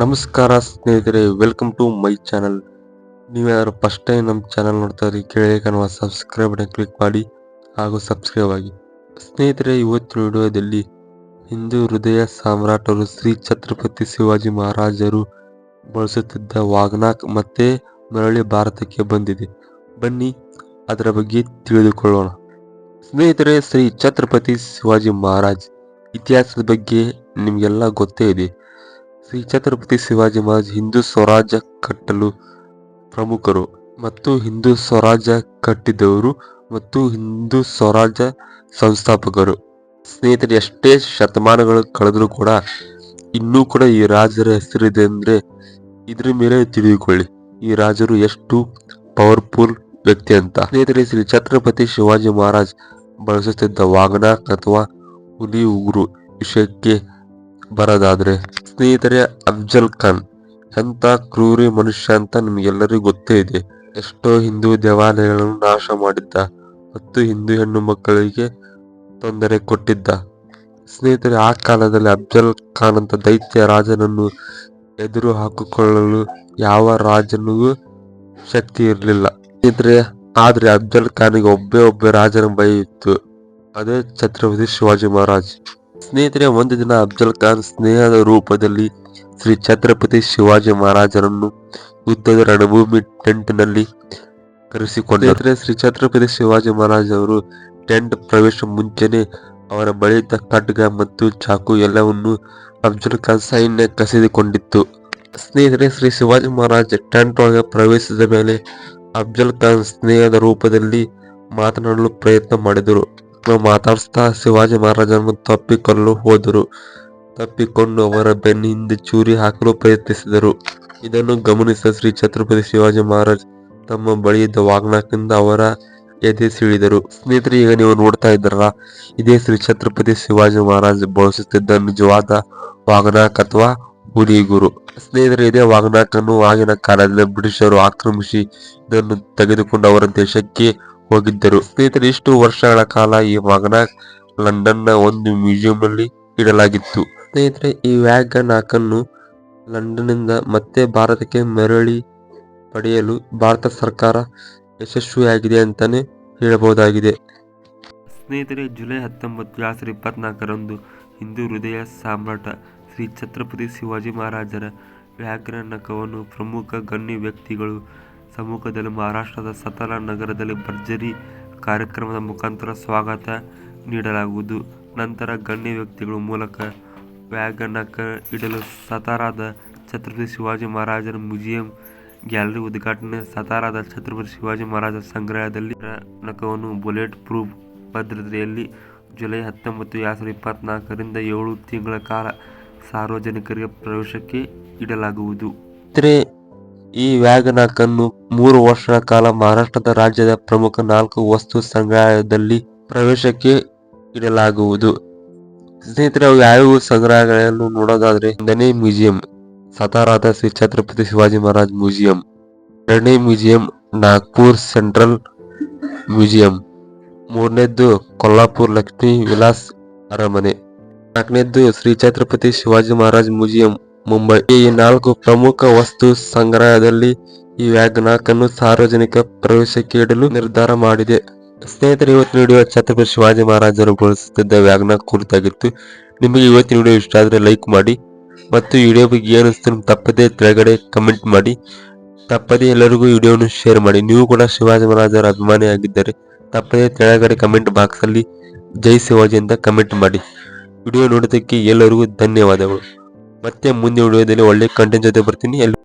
ನಮಸ್ಕಾರ ಸ್ನೇಹಿತರೆ welcome to my channel ನೀವು ಯಾರು ಫಸ್ಟ್ ಟೈಮ್ ನಮ್ಮ ಚಾನಲ್ ನೋಡ್ತಾ ಇರಿ ಕೆಳಗೆ ಸಬ್ಸ್ಕ್ರೈಬ್ ಬಟನ್ ಕ್ಲಿಕ್ ಮಾಡಿ ಹಾಗೂ ಸಬ್ಸ್ಕ್ರೈಬ್ ಆಗಿ. ಸ್ನೇಹಿತರೆ, ಇವತ್ತಿನ ವಿಡಿಯೋದಲ್ಲಿ ಹಿಂದೂ ಹೃದಯ ಸಾಮ್ರಾಟರು ಶ್ರೀ ಛತ್ರಪತಿ ಶಿವಾಜಿ ಮಹಾರಾಜರು ಬಳಸುತ್ತಿದ್ದ ವಾಗ್ನಾಕ್ ಮತ್ತೆ ಮರಳಿ ಭಾರತಕ್ಕೆ ಬಂದಿದೆ. ಬನ್ನಿ, ಅದರ ಬಗ್ಗೆ ತಿಳಿದುಕೊಳ್ಳೋಣ. ಸ್ನೇಹಿತರೆ, ಶ್ರೀ ಛತ್ರಪತಿ ಶಿವಾಜಿ ಮಹಾರಾಜ್ ಇತಿಹಾಸದ ಬಗ್ಗೆ ನಿಮಗೆಲ್ಲ ಗೊತ್ತೇ ಇದೆ. ಶ್ರೀ ಛತ್ರಪತಿ ಶಿವಾಜಿ ಮಹಾರಾಜ್ ಹಿಂದೂ ಸ್ವರಾಜ್ಯ ಕಟ್ಟಲು ಪ್ರಮುಖರು ಮತ್ತು ಹಿಂದೂ ಸ್ವರಾಜ್ಯ ಕಟ್ಟಿದವರು ಮತ್ತು ಹಿಂದೂ ಸ್ವರಾಜ್ಯ ಸಂಸ್ಥಾಪಕರು. ಸ್ನೇಹಿತರೆ, ಎಷ್ಟೇ ಶತಮಾನಗಳು ಕಳೆದರೂ ಕೂಡ ಇನ್ನೂ ಕೂಡ ಈ ರಾಜರ ಹೆಸರಿದೆ ಅಂದರೆ ಇದ್ರ ಮೇಲೆ ತಿಳಿದುಕೊಳ್ಳಿ. ಈ ರಾಜರು ಎಷ್ಟು ಪವರ್ಫುಲ್ ವ್ಯಕ್ತಿ ಅಂತ. ಸ್ನೇಹಿತರೆ, ಶ್ರೀ ಛತ್ರಪತಿ ಶಿವಾಜಿ ಮಹಾರಾಜ್ ಬಳಸುತ್ತಿದ್ದ ವಾಗನ ಅಥವಾ ಹುಲಿ ಉಗುರು ವಿಷಯಕ್ಕೆ ಬರೋದಾದ್ರೆ? ಸ್ನೇಹಿತರೆ, ಅಫ್ಜಲ್ ಖಾನ್, ಎಂಥ ಕ್ರೂರಿ ಮನುಷ್ಯ ಅಂತ ನಿಮಗೆಲ್ಲರಿಗೂ ಗೊತ್ತೇ ಇದೆ. ಎಷ್ಟೋ ಹಿಂದೂ ದೇವಾಲಯಗಳನ್ನು ನಾಶ ಮಾಡಿದ್ದ ಮತ್ತು ಹಿಂದೂ ಹೆಣ್ಣು ಮಕ್ಕಳಿಗೆ ತೊಂದರೆ ಕೊಟ್ಟಿದ್ದ. ಸ್ನೇಹಿತರೆ, ಆ ಕಾಲದಲ್ಲಿ ಅಫ್ಜಲ್ ಖಾನ್ ಅಂತ ದೈತ್ಯ ರಾಜನನ್ನು ಎದುರು ಹಾಕಿಕೊಳ್ಳಲು ಯಾವ ರಾಜನಿಗೂ ಶಕ್ತಿ ಇರಲಿಲ್ಲ. ಸ್ನೇಹಿತರೆ, ಆದರೆ ಅಫ್ಜಲ್ ಖಾನಿಗೆ ಒಬ್ಬೇ ಒಬ್ಬ ರಾಜನ ಭಯ ಇತ್ತು. ಅದೇ ಛತ್ರಪತಿ ಶಿವಾಜಿ ಮಹಾರಾಜ್. ಸ್ನೇಹಿತರೆ, ಒಂದು ದಿನ ಅಫ್ಜಲ್ ಖಾನ್ ಸ್ನೇಹದ ರೂಪದಲ್ಲಿ ಶ್ರೀ ಛತ್ರಪತಿ ಶಿವಾಜಿ ಮಹಾರಾಜರನ್ನು ಯುದ್ಧದ ರಣಭೂಮಿ ಟೆಂಟ್ನಲ್ಲಿ ಕರೆಸಿಕೊಂಡ ಸ್ನೇಹಿತರೆ, ಶ್ರೀ ಛತ್ರಪತಿ ಶಿವಾಜಿ ಮಹಾರಾಜ್ ಅವರು ಟೆಂಟ್ ಪ್ರವೇಶ ಮುಂಚೆನೆ ಅವರ ಬಳಿಯಿದ್ದ ಖಡ್ಗ ಮತ್ತು ಚಾಕು ಎಲ್ಲವನ್ನು ಅಫ್ಜಲ್ ಖಾನ್ ಸೈನ್ಯ ಕಸಿದುಕೊಂಡಿತ್ತು. ಸ್ನೇಹಿತರೆ, ಶ್ರೀ ಶಿವಾಜಿ ಮಹಾರಾಜ್ ಟೆಂಟ್ ಒಳಗೆ ಪ್ರವೇಶಿಸಿದ ಮೇಲೆ ಅಫ್ಜಲ್ ಖಾನ್ ಸ್ನೇಹದ ರೂಪದಲ್ಲಿ ಮಾತನಾಡಲು ಪ್ರಯತ್ನ ಮಾಡಿದರು. ಮಾತಾಡಿಸ್ತಾ ಶಿವಾಜಿ ಮಹಾರಾಜರನ್ನು ತಪ್ಪಿಕೊಳ್ಳಲು ಹೋದರು. ತಪ್ಪಿಕೊಂಡು ಅವರ ಬೆನ್ನಿಂದ ಚೂರಿ ಹಾಕಲು ಪ್ರಯತ್ನಿಸಿದರು. ಇದನ್ನು ಗಮನಿಸಿದ ಶ್ರೀ ಛತ್ರಪತಿ ಶಿವಾಜಿ ಮಹಾರಾಜ್ ತಮ್ಮ ಬಳಿಯಿದ್ದ ವಾಗ್ನಾಕಿಂದ ಅವರ ಎದೆ ಸಿಳಿದರು. ಸ್ನೇಹಿತರೆ, ಈಗ ನೀವು ನೋಡ್ತಾ ಇದ್ದಾರಲ್ಲ, ಇದೇ ಶ್ರೀ ಛತ್ರಪತಿ ಶಿವಾಜಿ ಮಹಾರಾಜ್ ಬಳಸುತ್ತಿದ್ದ ನಿಜವಾದ ವಾಗ್ನಾಕ್ ಅಥವಾ ಹುಲಿಗುರು ಸ್ನೇಹಿತರೆ, ಇದೇ ವಾಗ್ನಾಕನ್ನು ಆಗಿನ ಕಾಲದಲ್ಲಿ ಬ್ರಿಟಿಷರು ಆಕ್ರಮಿಸಿ ಇದನ್ನು ತೆಗೆದುಕೊಂಡು ಅವರ ದೇಶಕ್ಕೆ ಹೋಗಿದ್ದರು. ಸ್ನೇಹಿತರೆ, ಇಷ್ಟು ವರ್ಷಗಳ ಕಾಲ ಈ ವಾಗನ ಲಂಡನ್ನ ಒಂದು ಮ್ಯೂಸಿಯಂ ನಲ್ಲಿ ಇಡಲಾಗಿತ್ತು. ಸ್ನೇಹಿತರೆ, ಈ ವ್ಯಾಗನ್ ಹಾಕನ್ನು ಲಂಡನ್ನಿಂದ ಮತ್ತೆ ಭಾರತಕ್ಕೆ ಮರಳಿ ಪಡೆಯಲು ಭಾರತ ಸರ್ಕಾರ ಯಶಸ್ವಿಯಾಗಿದೆ ಅಂತಾನೆ ಹೇಳಬಹುದಾಗಿದೆ. ಸ್ನೇಹಿತರೆ, ಜುಲೈ ಹತ್ತೊಂಬತ್ತು ಸಾವಿರದ ಇಪ್ಪತ್ನಾಲ್ಕರಂದು ಹಿಂದೂ ಹೃದಯ ಸಾಮ್ರಾಟ ಶ್ರೀ ಛತ್ರಪತಿ ಶಿವಾಜಿ ಮಹಾರಾಜರ ವ್ಯಾಘ್ರನಕವನ್ನು ಪ್ರಮುಖ ಗಣ್ಯ ವ್ಯಕ್ತಿಗಳು ಸಮ್ಮುಖದಲ್ಲಿ ಮಹಾರಾಷ್ಟ್ರದ ಸತಾರಾ ನಗರದಲ್ಲಿ ಭರ್ಜರಿ ಕಾರ್ಯಕ್ರಮದ ಮುಖಾಂತರ ಸ್ವಾಗತ ನೀಡಲಾಗುವುದು. ನಂತರ ಗಣ್ಯ ವ್ಯಕ್ತಿಗಳ ಮೂಲಕ ವ್ಯಾಗನಕ ಇಡಲು ಸತಾರಾದ ಛತ್ರಪತಿ ಶಿವಾಜಿ ಮಹಾರಾಜರ ಮ್ಯೂಸಿಯಂ ಗ್ಯಾಲರಿ ಉದ್ಘಾಟನೆ. ಸತಾರಾದ ಛತ್ರಪತಿ ಶಿವಾಜಿ ಮಹಾರಾಜ ಸಂಗ್ರಹದಲ್ಲಿ ನಕವನ್ನು ಬುಲೆಟ್ ಪ್ರೂಫ್ ಭದ್ರತೆಯಲ್ಲಿ ಜುಲೈ ಹತ್ತೊಂಬತ್ತು ಎರಡು ಸಾವಿರದ ಇಪ್ಪತ್ನಾಲ್ಕರಿಂದ ಏಳು ತಿಂಗಳ ಕಾಲ ಸಾರ್ವಜನಿಕರಿಗೆ ಪ್ರವೇಶಕ್ಕೆ ಇಡಲಾಗುವುದು. ಈ ವ್ಯಾಗನಾಕ್ ಅನ್ನು ಮೂರು ವರ್ಷಗಳ ಕಾಲ ಮಹಾರಾಷ್ಟ್ರದ ರಾಜ್ಯದ ಪ್ರಮುಖ ನಾಲ್ಕು ವಸ್ತು ಸಂಗ್ರಹಾಲಯದಲ್ಲಿ ಪ್ರವೇಶಕ್ಕೆ ಇಡಲಾಗುವುದು. ಸ್ನೇಹಿತರೆ ಯಾವ್ಯಾವ ಸಂಗ್ರಹಾಲಯಗಳನ್ನು ನೋಡೋದಾದ್ರೆ ಒಂದನೇ ಮ್ಯೂಸಿಯಂ, ಸತಾರಾದ ಶ್ರೀ ಛತ್ರಪತಿ ಶಿವಾಜಿ ಮಹಾರಾಜ್ ಮ್ಯೂಸಿಯಂ, ಎರಡನೇ ಮ್ಯೂಸಿಯಂ, ನಾಗ್ಪುರ್ ಸೆಂಟ್ರಲ್ ಮ್ಯೂಸಿಯಂ, ಮೂರನೇದ್ದು ಕೊಲ್ಲಾಪುರ್ ಲಕ್ಷ್ಮೀ ವಿಲಾಸ್ ಅರಮನೆ, ನಾಲ್ಕನೇದ್ದು ಶ್ರೀ ಛತ್ರಪತಿ ಶಿವಾಜಿ ಮಹಾರಾಜ್ ಮ್ಯೂಸಿಯಂ ಮುಂಬೈ. ಈ ನಾಲ್ಕು ಪ್ರಮುಖ ವಸ್ತು ಸಂಗ್ರಹದಲ್ಲಿ ಈ ವ್ಯಾಗ್ ಅನ್ನು ಸಾರ್ವಜನಿಕ ಪ್ರವೇಶಕ್ಕೆ ಇಡಲು ನಿರ್ಧಾರ ಮಾಡಿದೆ. ಸ್ನೇಹಿತರೆ ಇವತ್ತು ವಿಡಿಯೋ ಛತ್ರಪತಿ ಶಿವಾಜಿ ಮಹಾರಾಜರು ಬಳಸುತ್ತಿದ್ದ ವ್ಯಾಗ್ನ ಕುರಿತಾಗಿತ್ತು. ನಿಮಗೆ ಇವತ್ತಿನ ವಿಡಿಯೋ ಇಷ್ಟ ಆದರೆ ಲೈಕ್ ಮಾಡಿ ಮತ್ತು ವಿಡಿಯೋ ಬಗ್ಗೆ ಏನು ಅನಿಸ್ತು ನಿಮ್ಗೆ ತಪ್ಪದೇ ಕೆಳಗಡೆ ಕಮೆಂಟ್ ಮಾಡಿ. ತಪ್ಪದೇ ಎಲ್ಲರಿಗೂ ವಿಡಿಯೋವನ್ನು ಶೇರ್ ಮಾಡಿ. ನೀವು ಕೂಡ ಶಿವಾಜಿ ಮಹಾರಾಜರ ಅಭಿಮಾನಿಯಾಗಿದ್ದರೆ ತಪ್ಪದೇ ಕೆಳಗಡೆ ಕಮೆಂಟ್ ಬಾಕ್ಸಲ್ಲಿ ಜೈ ಶಿವಾಜಿ ಅಂತ ಕಮೆಂಟ್ ಮಾಡಿ. ವಿಡಿಯೋ ನೋಡೋದಕ್ಕೆ ಎಲ್ಲರಿಗೂ ಧನ್ಯವಾದಗಳು. ಮತ್ತೆ ಮುಂದಿನ ವಿಡಿಯೋದಲ್ಲಿ ಒಳ್ಳೆ ಕಂಟೆಂಟ್ ಜೊತೆ ಬರ್ತೀನಿ. ಎಲ್ಲಿ